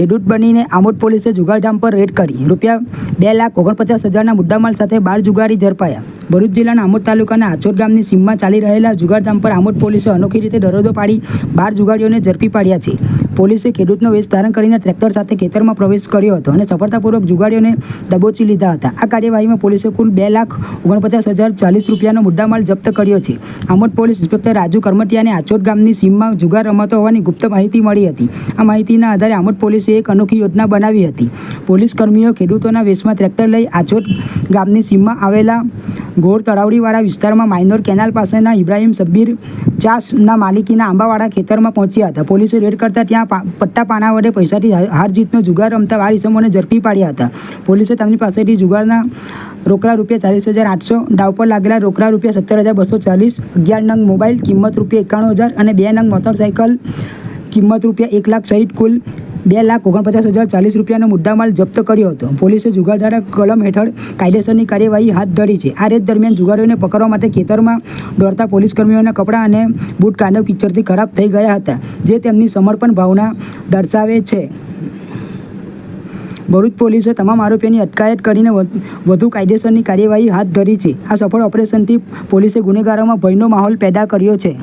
ખેડૂત બનીને આમોદ પોલીસે જુગારધામ પર રેડ કરી. રૂપિયા બે લાખ ઓગણપચાસ હજારના મુદ્દામાલ સાથે બાર જુગારી ઝડપાયા. ભરૂચ જિલ્લાના આમોદ તાલુકાના આચોર ગામની સીમમાં ચાલી રહેલા જુગારધામ પર આમોદ પોલીસે અનોખી રીતે દરોડો પાડી બાર જુગારીઓને ઝડપી પાડ્યા છે. પોલીસે ખેડૂતનો વેશ ધારણ કરીને ટ્રેક્ટર સાથે ખેતરમાં પ્રવેશ કર્યો હતો અને સફળતાપૂર્વક જુગાડીઓને દબોચી લીધા હતા. આ કાર્યવાહીમાં પોલીસે કુલ બે લાખ ઓગણપચાસ હજાર ચાલીસ રૂપિયાનો મુદ્દામાલ જપ્ત કર્યો છે. આમોદ પોલીસ ઇન્સ્પેક્ટર રાજુ કરમટિયાને આચોટ ગામની સીમમાં જુગાર રમતો હોવાની ગુપ્ત માહિતી મળી હતી. આ માહિતીના આધારે આમોદ પોલીસે એક અનોખી યોજના બનાવી હતી. પોલીસ કર્મીઓ ખેડૂતોના વેશમાં ટ્રેક્ટર લઈ આચોટ ગામની સીમમાં આવેલા ઘોર તળાવડીવાળા વિસ્તારમાં માઇનોર કેનાલ પાસેના ઇબ્રાહિમ સબ્બીર ચાસના માલિકીના આંબાવાળા ખેતરમાં પહોંચ્યા હતા. પોલીસે રેડ કરતા ત્યાં પટ્ટા પાના વડે પૈસાથી હાર જીતનો જુગાર રમતા વાર ઇસમોને ઝડપી પાડ્યા હતા. પોલીસે તેમની પાસેથી જુગારના રોકડા રૂપિયા ચાલીસ હજાર આઠસો દાવ પર લાગેલા રોકડા રૂપિયા સત્તર હજાર બસો ચાલીસ, અગિયાર નંગ મોબાઈલ, કિંમત રૂપિયા એકાણું હજાર અને બે નંગ મોટરસાઇકલ કિંમત રૂપિયા એક લાખ સહિત કુલ બે લાખ ઓગણપચાસ હજાર ચાલીસ રૂપિયાનો મુદ્દામાલ જપ્ત કર્યો હતો. પોલીસે જુગારધારા કલમ હેઠળ કાયદેસરની કાર્યવાહી હાથ ધરી છે. આ રેત દરમિયાન જુગારીઓને પકડવા માટે ખેતરમાં દોડતા પોલીસ કર્મીઓના કપડાં અને બૂટ કાંડવ કિચડથી ખરાબ થઈ ગયા હતા, જે તેમની સમર્પણ ભાવના દર્શાવે છે. ભરૂચ પોલીસે તમામ આરોપીઓની અટકાયત કરીને વધુ કાયદેસરની કાર્યવાહી હાથ ધરી છે. આ સફળ ઓપરેશનથી પોલીસે ગુનેગારોમાં ભયનો માહોલ પેદા કર્યો છે.